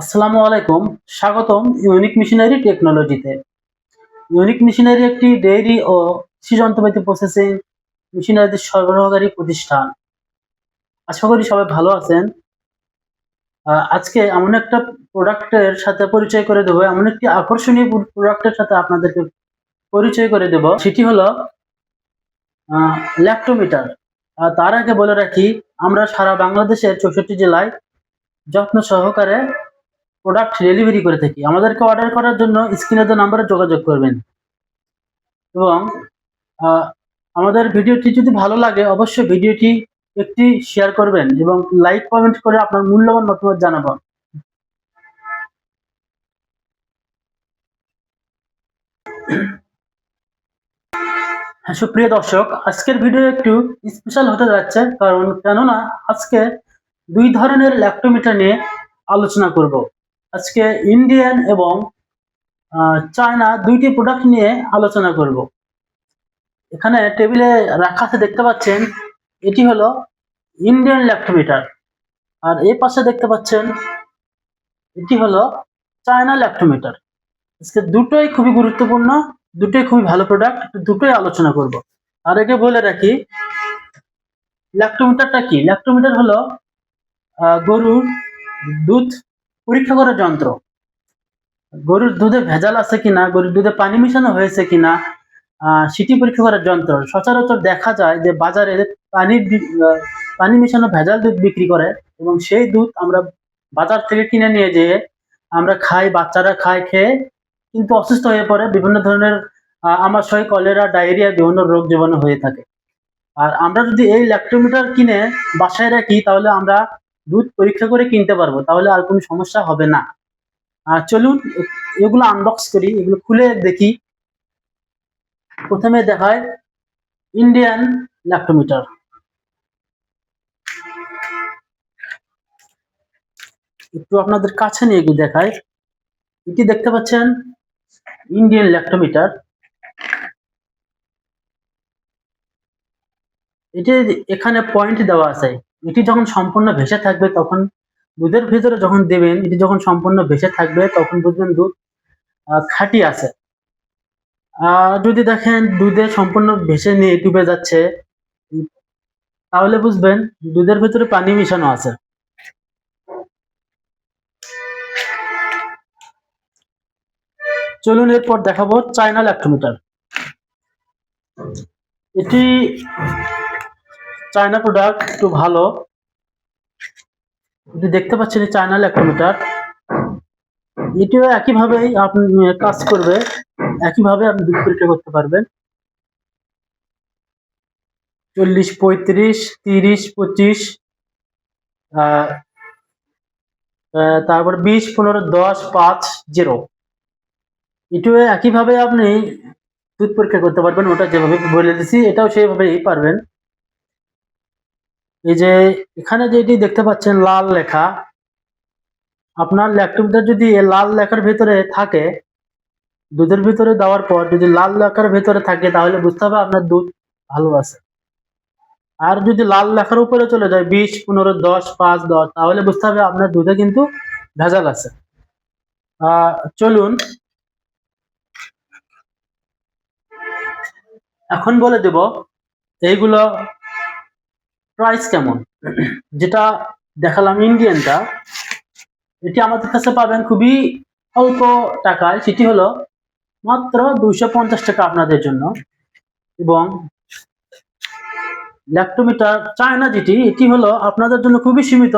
আসসালামু আলাইকুম। স্বাগতম ইউনিক মিশনারি টেকনোলজিতে ইউনিক মিশনারি একটি ডেইরি ও কৃষি যন্ত্রপাতি প্রসেসিং মেশিনারিদের সরবরাহকারী প্রতিষ্ঠান। আশা করি সবাই ভালো আছেন। আজকে এমন একটা প্রোডাক্টের সাথে পরিচয় করে দেবো, এমন একটি আকর্ষণীয় প্রোডাক্টের সাথে আপনাদেরকে পরিচয় করে দেব। সেটি হলো ল্যাক্টোমিটার তার আগে বলে রাখি, আমরা সারা বাংলাদেশের চৌষট্টি জেলায় যত্ন সহকারে প্রোডাক্ট ডেলিভারি করে থাকি। আমাদেরকে অর্ডার করার জন্য স্ক্রিনে দেওয়া নাম্বারে যোগাযোগ করবেন। এবং আমাদের ভিডিওটি যদি ভালো লাগে অবশ্যই ভিডিওটি একটি শেয়ার করবেন এবং লাইক কমেন্ট করে আপনার মূল্যবান মতামত জানাবেন। হ্যাঁ, সুপ্রিয় দর্শক আজকের ভিডিও একটু স্পেশাল হতে যাচ্ছে কারণ কেননা আজকে দুই ধরনের ল্যাপটোমিটার নিয়ে আলোচনা করব। আজকে ইন্ডিয়ান এবং চায়না দুইটি প্রোডাক্ট নিয়ে আলোচনা করব। এখানে টেবিলে রাখা আছে, দেখতে পাচ্ছেন, এটি হলো ইন্ডিয়ান ল্যাপটোমিটার আর এই পাশে দেখতে পাচ্ছেন, এটি হলো চায়না ল্যাপটোমিটার আজকে দুটোই খুবই গুরুত্বপূর্ণ, দুটোই খুবই ভালো প্রোডাক্ট দুটোই আলোচনা করব। আর আগে বলে রাখি ল্যাক্টোমিটারটা কি? ল্যাক্টোমিটার হলো গরুর দুধ পরীক্ষা করার যন্ত্র। গরুর দুধে ভেজাল আছে কিনা, গরুর দুধে পানি মিশানো হয়েছে কিনা সেটি পরীক্ষা করার যন্ত্র। সচরাচর দেখা যায় যে বাজারে পানি পানি মিশানো ভেজাল দুধ বিক্রি করে এবং সেই দুধ আমরা বাজার থেকে কিনে নিয়ে যেয়ে আমরা খাই, বাচ্চারা খায়, খেয়ে কিন্তু অসুস্থ হয়ে পড়ে। বিভিন্ন ধরনের আমাশয়, কলেরা, ডায়রিয়া বিভিন্ন রোগ জীবাণু হয়ে থাকে। আর আমরা যদি এই ল্যাক্টোমিটার কিনে বাসায় রাখি, তাহলে আমরা দুধ পরীক্ষা করে কিনতে পারব, তাহলে আর কোনো সমস্যা হবে না। আর চলুন, এগুলো আনবক্স করি, এগুলো খুলে দেখি। প্রথমে দেখায় ইন্ডিয়ান ল্যাক্টোমিটার একটু আপনাদের কাছে নিয়ে গিয়ে দেখায় এটি দেখতে পাচ্ছেন? ইন্ডিয়ান ল্যাক্টোমিটার এটি এখানে পয়েন্ট দেওয়া আছে। এটি যখন সম্পূর্ণ ভেসে থাকবে, তখন দুধের ভিতরে যখন দেবেন, এটি যখন সম্পূর্ণ ভেসে থাকবে, তখন বুঝবেন দুধ খাঁটি আছে। যদি দেখেন দুধে সম্পূর্ণ ভেসে নিয়ে ডুবে যাচ্ছে, তাহলে বুঝবেন দুধের ভিতরে পানি মিশানো আছে। চলুন এরপর দেখাবো চায়না ল্যাক্টোমিটার। এটি চায়না প্রোডাক্ট একটু ভালো। দেখতে পাচ্ছেন চায়না ল্যাক্টোমিটার এটিও একইভাবেই আপনি কাজ করবে। একইভাবে আপনি দুধ পরীক্ষা করতে পারবেন। চল্লিশ, পঁয়ত্রিশ, তিরিশ, পঁচিশ তারপর বিশ, পনেরো, দশ, পাঁচ, জিরো। এটিও একইভাবে আপনি দুধ পরীক্ষা করতে পারবেন, ওটা যেভাবে বলে দিছি, এটাও সেইভাবেই পারবেন। এই যে এখানে যেটি দেখতে পাচ্ছেন লাল লেখা, আপনার ল্যাপটপটা যদি এই লাল লেখার ভিতরে থাকে, দুধের ভিতরে দেওয়ার পর যদি লাল লেখার ভিতরে থাকে, তাহলে বুঝতে হবে আপনার দুধ ভালো আছে। আর যদি লাল লেখার উপরে চলে যায়, বিশ, পনেরো, দশ, পাঁচ, দশ, তাহলে বুঝতে হবে আপনার দুধে কিন্তু ভেজাল আছে। চলুন। এখন বলে দেব, এইগুলো প্রাইস কেমন? যেটা দেখালাম ইন্ডিয়ানটা, এটি আমাদের কাছে পাবেন খুবই অল্প টাকায়। সেটি হলো মাত্র দুইশো পঞ্চাশ টাকা আপনাদের জন্য। এবং ল্যাপটোমিটার চায়না যেটি, এটি হলো আপনাদের জন্য খুবই সীমিত।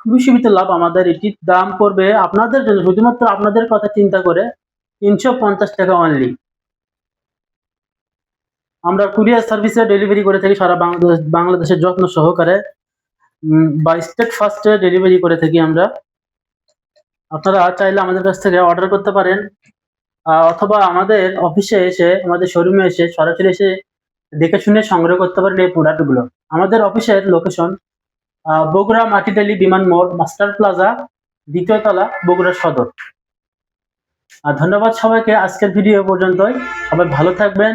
খুবই সীমিত লাভ আমাদের। এটির দাম পড়বে আপনাদের জন্য শুধুমাত্র আপনাদের কথা চিন্তা করে তিনশো পঞ্চাশ টাকা অনলি আমরা কুরিয়ার সার্ভিসে ডেলিভারি করে থাকি সারা বাংলাদেশ বাংলাদেশের যত্ন সহকারে। বা স্টেট ফার্স্টে ডেলিভারি করে থাকি আমরা। আপনারা চাইলে আমাদের কাছ থেকে অর্ডার করতে পারেন। অথবা আমাদের অফিসে এসে, আমাদের শোরুমে এসে সরাসরি এসে দেখে শুনে সংগ্রহ করতে পারেন এই প্রোডাক্টগুলো আমাদের অফিসের লোকেশন বগুড়া মাটিডালি বিমান মোড়, মাস্টার প্লাজা, দ্বিতীয় তলা, বগুড়া সদর। আর ধন্যবাদ সবাইকে। আজকের ভিডিও পর্যন্তই। সবাই ভালো থাকবেন।